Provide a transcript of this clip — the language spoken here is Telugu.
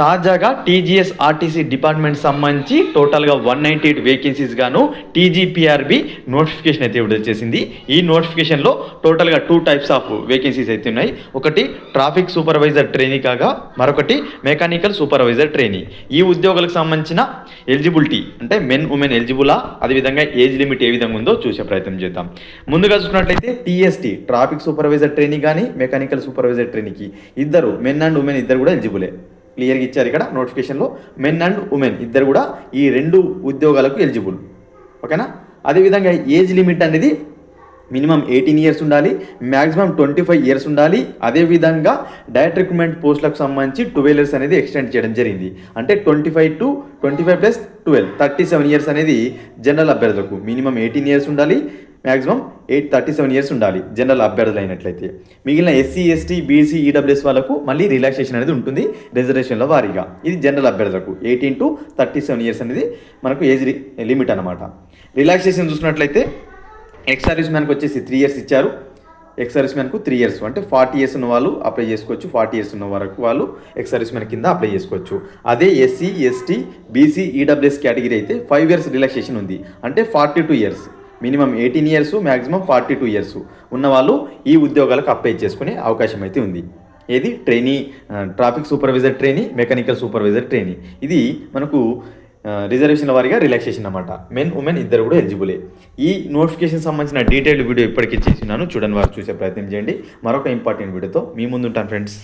తాజాగా టీజీఎస్ ఆర్టీసీ డిపార్ట్మెంట్ సంబంధించి టోటల్గా వన్ నైంటీ ఎయిట్ వేకెన్సీస్ గాను టీజీపీఆర్బి నోటిఫికేషన్ అయితే విడుదల చేసింది. ఈ నోటిఫికేషన్లో టోటల్గా టూ టైప్స్ ఆఫ్ వేకెన్సీస్ అయితే ఉన్నాయి. ఒకటి ట్రాఫిక్ సూపర్వైజర్ ట్రైనీ కాగా మరొకటి మెకానికల్ సూపర్వైజర్ ట్రైనీ. ఈ ఉద్యోగులకు సంబంధించిన ఎలిజిబిలిటీ అంటే మెన్ ఉమెన్ ఎలిజిబులా అదేవిధంగా ఏజ్ లిమిట్ ఏ విధంగా ఉందో చూసే ప్రయత్నం చేద్దాం. ముందుగా చూసినట్లయితే టీఎస్టీ ట్రాఫిక్ సూపర్వైజర్ ట్రైనీ కానీ మెకానికల్ సూపర్వైజర్ ట్రైనీకి ఇద్దరు మెన్ అండ్ ఉమెన్ ఇద్దరు కూడా ఎలిజిబులే. క్లియర్గా ఇచ్చారు ఇక్కడ నోటిఫికేషన్లో. మెన్ అండ్ ఉమెన్ ఇద్దరు కూడా ఈ రెండు ఉద్యోగాలకు ఎలిజిబుల్. ఓకేనా? అదేవిధంగా ఏజ్ లిమిట్ అనేది మినిమం ఎయిటీన్ ఇయర్స్ ఉండాలి మ్యాక్సిమం ట్వంటీ ఫైవ్ ఇయర్స్ ఉండాలి. అదేవిధంగా డైరెక్ట్ రిక్రూట్మెంట్ పోస్టులకు సంబంధించి ట్వెల్వ్ ఇయర్స్ అనేది ఎక్స్టెండ్ చేయడం జరిగింది. అంటే twenty five to twenty five plus twelve thirty seven years అనేది జనరల్ అభ్యర్థులకు మినిమం ఎయిటీన్ ఇయర్స్ ఉండాలి maximum eight thirty seven years ఉండాలి జనరల్ అభ్యర్థులు అయినట్లయితే మిగిలిన ఎస్సీ ఎస్టీ బీసీ ఈడబ్ల్యూఎస్ వాళ్ళకు మళ్ళీ రిలాక్సేషన్ అనేది ఉంటుంది రిజర్వేషన్ల వారీగా. ఇది జనరల్ అభ్యర్థులకు eighteen to thirty seven years అనేది మనకు ఏజ్ లిమిట్ అనమాట రిలాక్సేషన్ చూసినట్లయితే ఎక్స్ సర్వీస్ మ్యాన్కి వచ్చేసి త్రీ ఇయర్స్ ఇచ్చారు. ఎక్స్ సర్వీస్ మ్యాన్కు త్రీ ఇయర్స్ అంటే ఫార్టీ ఇయర్స్ ఉన్న వాళ్ళు అప్లై చేసుకోవచ్చు. ఫార్టీ ఇయర్స్ ఉన్న వరకు వాళ్ళు ఎక్స్ సర్వీస్ మ్యాన్ కింద అప్లై చేసుకోవచ్చు. అదే SC ST BC EWS category అయితే ఫైవ్ ఇయర్స్ రిలాక్సేషన్ ఉంది. అంటే forty two years minimum eighteen years maximum forty two years ఉన్నవాళ్ళు ఈ ఉద్యోగాలకు అప్లై చేసుకునే అవకాశం అయితే ఉంది. ఏది? Trainee traffic supervisor trainee mechanical supervisor trainee ఇది మనకు రిజర్వేషన్ వారిగా రిలాక్సేషన్ అనమాట మెన్ ఉమెన్ ఇద్దరు కూడా ఎలిజిబులే ఈ నోటిఫికేషన్ సంబంధించిన డీటెయిల్డ్ వీడియో ఇప్పటికే చేసినాను చూడండి వారు చూసే ప్రయత్నం చేయండి. మరొక ఇంపార్టెంట్ వీడియోతో మీ ముందు ఉంటాను ఫ్రెండ్స్